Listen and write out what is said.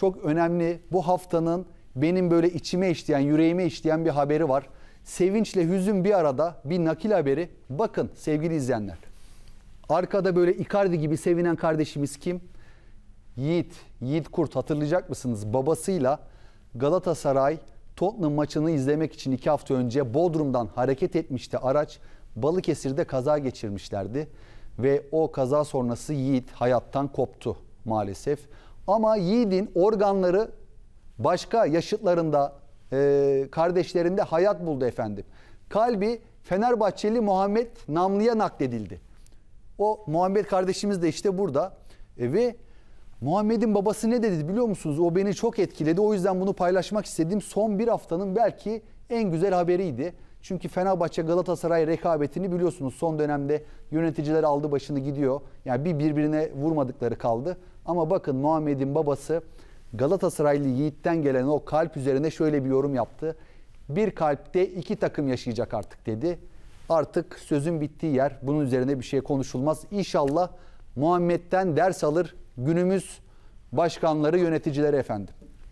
çok önemli bu haftanın benim böyle içime işleyen, yüreğime işleyen bir haberi var. Sevinçle hüzün bir arada bir nakil haberi. Bakın sevgili izleyenler. Arkada böyle Icardi gibi sevinen kardeşimiz kim? Yiğit, Yiğit Kurt hatırlayacak mısınız? Babasıyla Galatasaray Tottenham maçını izlemek için iki hafta önce Bodrum'dan hareket etmişti araç. Balıkesir'de kaza geçirmişlerdi. Ve o kaza sonrası Yiğit hayattan koptu maalesef. Ama Yiğit'in organları başka yaşıtlarında, e, kardeşlerinde hayat buldu efendim. Kalbi Fenerbahçeli Muhammed Namlı'ya nakledildi. O Muhammed kardeşimiz de işte burada. E, ve Muhammed'in babası ne dedi biliyor musunuz? O beni çok etkiledi. O yüzden bunu paylaşmak istedim. Son bir haftanın belki en güzel haberiydi. Çünkü Fenerbahçe Galatasaray rekabetini biliyorsunuz son dönemde yöneticiler aldı başını gidiyor. Yani bir birbirine vurmadıkları kaldı. Ama bakın Muhammed'in babası Galatasaraylı Yiğit'ten gelen o kalp üzerine şöyle bir yorum yaptı. Bir kalpte iki takım yaşayacak artık dedi. Artık sözün bittiği yer bunun üzerine bir şey konuşulmaz. İnşallah Muhammed'den ders alır günümüz başkanları, yöneticileri efendim.